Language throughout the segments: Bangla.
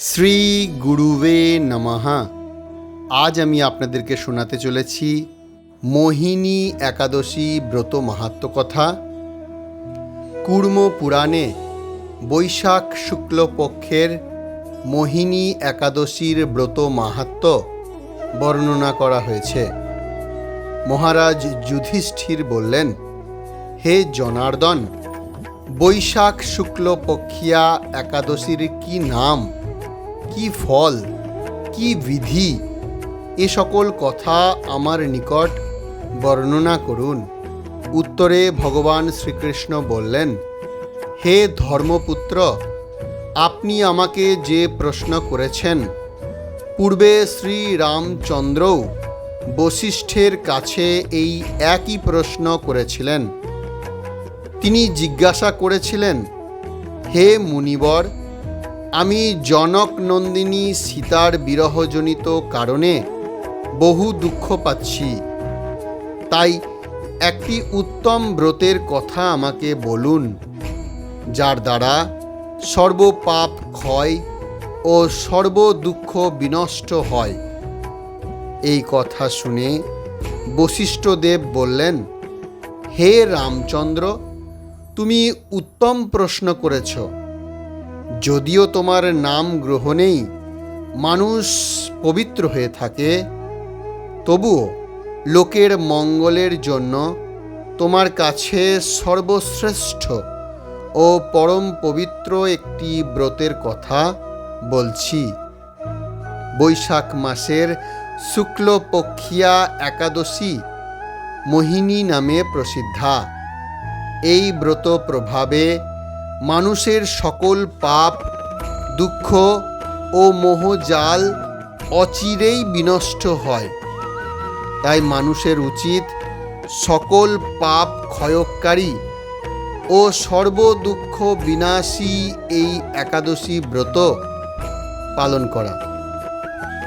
শ্রী গুরুবে নমঃ। আজ আমি আপনাদেরকে শোনাতে চলেছি মোহিনী একাদশী ব্রত মাহাত্ম কথা। কুর্ম পুরাণে বৈশাখ শুক্লপক্ষের মোহিনী একাদশীর ব্রত মাহাত্ম বর্ণনা করা হয়েছে। মহারাজ যুধিষ্ঠির বললেন, হে জনার্দন, বৈশাখ শুক্লপক্ষিয়া একাদশীর কি নাম? কি ফল, কি বিধি, এ সকল কথা আমার নিকট বর্ণনা করুন। উত্তরে ভগবান শ্রীকৃষ্ণ বললেন, হে ধর্মপুত্র, আপনি আমাকে যে প্রশ্ন করেছেন, পূর্বে শ্রী রামচন্দ্রও বশিষ্ঠের কাছে এই একই প্রশ্ন করেছিলেন। তিনি জিজ্ঞাসা করেছিলেন, হে মুনিবর আমি জনক নন্দিনী সীতার বিরহজনিত কারণে বহু দুঃখ পাচ্ছি। তাই একটি উত্তম ব্রতের কথা আমাকে বলুন, যার দ্বারা সর্বপাপ ক্ষয় ও সর্ব দুঃখ বিনষ্ট হয়। এই কথা শুনে বশিষ্ঠদেব বললেন, হে রামচন্দ্র, তুমি উত্তম প্রশ্ন করেছ। যদিও তোমার নাম গ্রহণেই মানুষ পবিত্র হয়ে থাকে, তবুও লোকের মঙ্গলের জন্য তোমার কাছে সর্বশ্রেষ্ঠ ও পরম পবিত্র একটি ব্রতের কথা বলছি। বৈশাখ মাসের শুক্লপক্ষিয়া একাদশী মোহিনী নামে প্রসিদ্ধা। এই ব্রত প্রভাবে মানুষের সকল পাপ, দুঃখ ও মোহজাল অচিরেই বিনষ্ট হয়। তাই মানুষের উচিত সকল পাপ ক্ষয়কারী ও সর্ব দুঃখ বিনাশী এই একাদশী ব্রত পালন করা।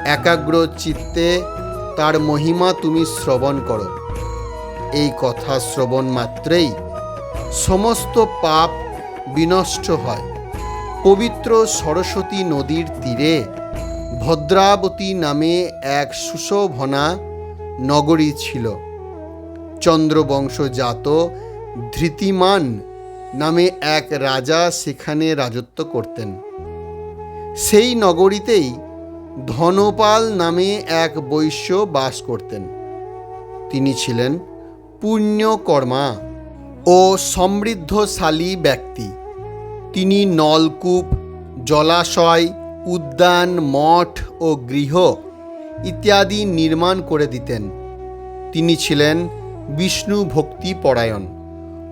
একাগ্র চিত্তে তার মহিমা তুমি শ্রবণ করো। এই কথা শ্রবণ মাত্রেই সমস্ত পাপ বিনষ্ট হয়। পবিত্র সরস্বতী নদীর তীরে ভদ্রাবতী নামে এক সুশোভনা নগরী ছিল। চন্দ্রবংশজাত ধৃতিমান নামে এক রাজা সেখানে রাজত্ব করতেন। সেই নগরীতেই ধনপাল নামে এক বৈশ্য বাস করতেন। তিনি ছিলেন পুণ্যকর্মা ও সমৃদ্ধশালী ব্যক্তি। তিনি নলকূপ, জলাশয়, উদ্যান, মঠ ও গৃহ ইত্যাদি নির্মাণ করে দিতেন। তিনি ছিলেন বিষ্ণু ভক্তি পরায়ণ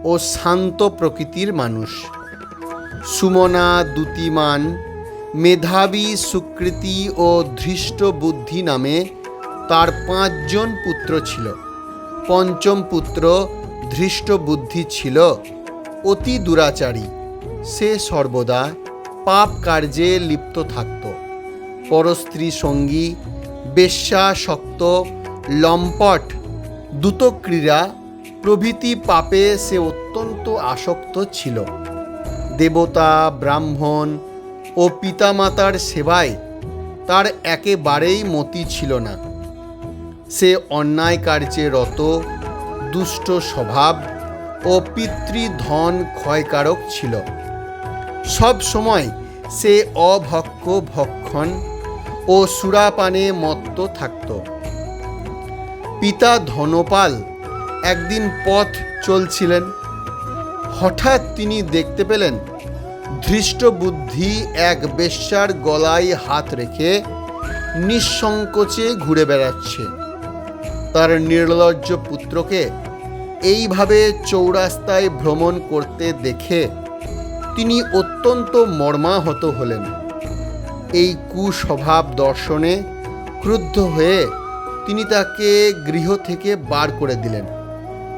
ও শান্ত প্রকৃতির মানুষ। সুমনা দ্যুতিমান মেধাবী সুকৃতি ও ধৃষ্ট বুদ্ধি নামে তার পাঁচজন পুত্র ছিল। পঞ্চম পুত্র ধৃষ্ট বুদ্ধি ছিল, অতি দুরাচারী। সে সর্বদা পাপ কার্যে লিপ্ত থাকত। পরস্ত্রী সঙ্গী, বেশ্যাসক্ত, লম্পট, দ্রুতক্রীড়া প্রভৃতি পাপে সে অত্যন্ত আসক্ত ছিল। দেবতা, ব্রাহ্মণ ও পিতামাতার সেবায় তার একেবারেই মতি ছিল না। সে অন্যায় কার্যে রত, দুষ্ট স্বভাব ও পিতৃধন ক্ষয়কারক ছিল। সব সময় সে অভক্ষ ভক্ষণ ও সুরাপানে মত্ত থাকত। পিতা ধনপাল একদিন পথ চলছিলেন। হঠাৎ তিনি দেখতে পেলেন ধৃষ্ট বুদ্ধি এক বেশ্যার গলায় হাত রেখে নিঃসংকোচে ঘুরে বেড়াচ্ছে। তার নির্লজ্জ পুত্রকে এইভাবে চৌরাস্তায় ভ্রমণ করতে দেখে তিনি অত্যন্ত মর্মাহত হলেন। এই কুস্বভাব দর্শনে ক্রুদ্ধ হয়ে তিনি তাকে গৃহ থেকে বার করে দিলেন।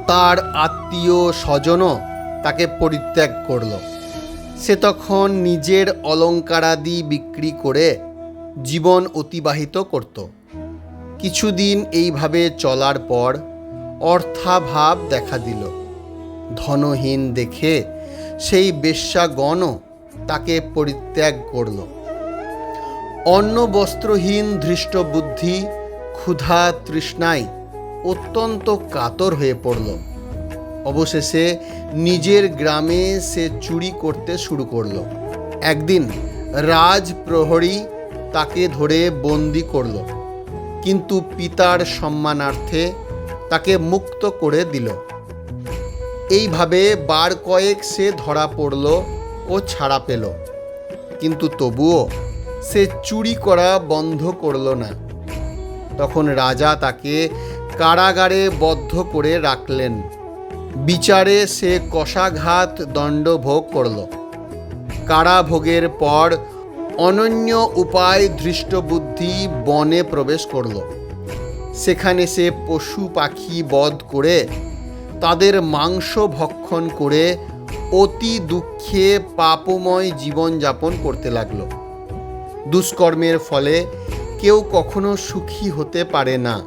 তার আত্মীয় স্বজনও তাকে পরিত্যাগ করল। সে তখন নিজের অলঙ্কারাদি বিক্রি করে জীবন অতিবাহিত করত। কিছুদিন এইভাবে চলার পর অর্থাভাব দেখা দিল। ধনহীন দেখে সেই বেশ্যাগণও তাকে পরিত্যাগ করল। অন্ন বস্ত্রহীন ধৃষ্ট বুদ্ধি ক্ষুধা তৃষ্ণায় অত্যন্ত কাতর হয়ে পড়ল। অবশেষে নিজের গ্রামে সে চুরি করতে শুরু করল। একদিন রাজ প্রহরী তাকে ধরে বন্দি করল, কিন্তু পিতার সম্মানার্থে তাকে মুক্ত করে দিল। এইভাবে বার কয়েক সে ধরা পড়ল ও ছাড়া পেল। কিন্তু তবুও সে চুরি করা বন্ধ করল না। তখন রাজা তাকে কারাগারে বদ্ধ করে রাখলেন। বিচারে সে কষাঘাত দণ্ড ভোগ করল। কারাভোগের পর অনন্য উপায় ধৃষ্টবুদ্ধি বনে প্রবেশ করল। সেখানে সে পশু পাখি বধ করে তাদের মাংস ভক্ষণ করে অতি দুঃখে পাপময় জীবনযাপন করতে লাগল। দুষ্কর্মের ফলে কেউ কখনো সুখী হতে পারে না।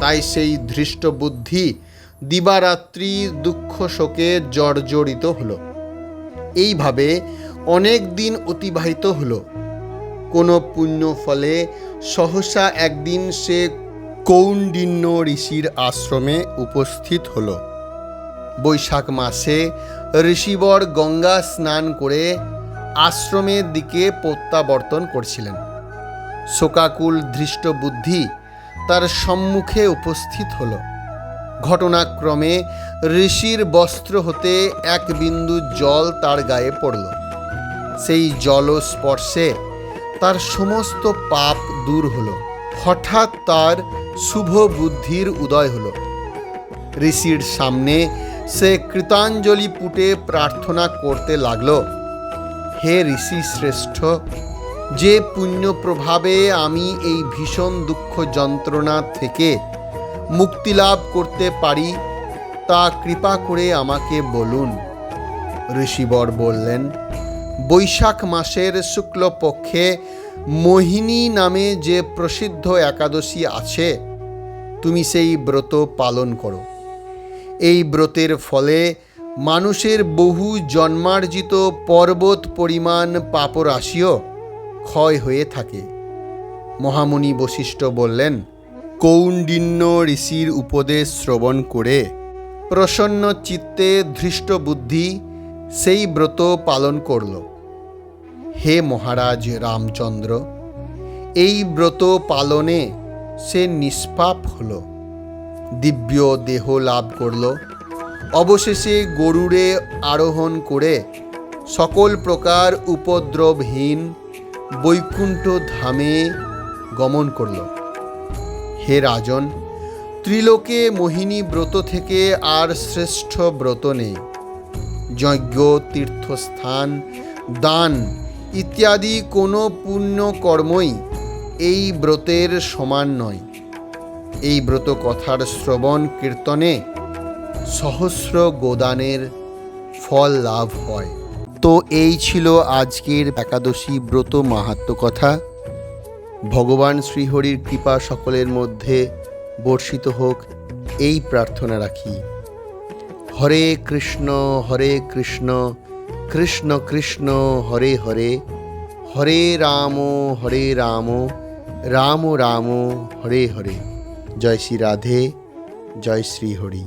তাই সেই ধৃষ্ট বুদ্ধি দিবারাত্রি দুঃখ শোকে জর্জরিত হলো। এইভাবে অনেক দিন অতিবাহিত হলো। কোনো পুণ্য ফলে সহসা একদিন সে কৌণ্ডিন্য ঋষির আশ্রমে উপস্থিত হলো। বৈশাখ মাসে ঋষিবর গঙ্গা স্নান করে আশ্রমের দিকে প্রত্যাবর্তন করছিলেন। শোকাকুল ধৃষ্ট বুদ্ধি তার সম্মুখে উপস্থিত হল। ঘটনাক্রমে ঋষির বস্ত্র হতে এক বিন্দু জল তার গায়ে পড়ল। সেই জলস্পর্শে তার সমস্ত পাপ দূর হলো। হঠাৎ তার শুভ বুদ্ধির উদয় হলো। ঋষির সামনে সে কৃতাঞ্জলি পুটে প্রার্থনা করতে লাগল। হে ঋষি শ্রেষ্ঠ, যে পুণ্য প্রভাবে আমি এই ভীষণ দুঃখ যন্ত্রণা থেকে মুক্তি লাভ করতে পারি, তা কৃপা করে আমাকে বলুন। ঋষিবর বললেন, বৈশাখ মাসের শুক্লপক্ষে মোহিনী নামে যে প্রসিদ্ধ একাদশী আছে, তুমি সেই ব্রত পালন করো। এই ব্রতের ফলে মানুষের বহু জন্মার্জিত পর্বত পরিমাণ পাপরাশিও ক্ষয় হয়ে থাকে। মহামুনি বশিষ্ঠ বললেন, কৌণ্ডিন্য ঋষির উপদেশ শ্রবণ করে প্রসন্ন চিত্তে ধৃষ্ট বুদ্ধি সেই ব্রত পালন করল। হে মহারাজ রামচন্দ্র, এই ব্রত পালনে সে নিষ্পাপ হল। দিব্য দেহ লাভ করল। অবশেষে গরুড়ে আরোহণ করে সকল প্রকার উপদ্রবহীন বৈকুণ্ঠ ধামে গমন করল। হে রাজন, ত্রিলোকে মোহিনী ব্রত থেকে আর শ্রেষ্ঠ ব্রত নেই। যজ্ঞ, তীর্থস্থান, দান ইত্যাদি কোনো পুণ্য কর্মই এই ব্রতের সমান নয়। এই ব্রত কথার শ্রবণ কীর্তনে সহস্র গোদানের ফল লাভ হয়। তো এই ছিল আজকের একাদশী ব্রত মাহাত্ম কথা। ভগবান শ্রীহরির কৃপা সকলের মধ্যে বর্ষিত হোক, এই প্রার্থনা রাখি। হরে কৃষ্ণ হরে কৃষ্ণ কৃষ্ণ কৃষ্ণ, হরে হরে হরে রাম হরে রাম রাম রাম, হরে হরে। জয় শ্রী রাধে জয় শ্রী হরি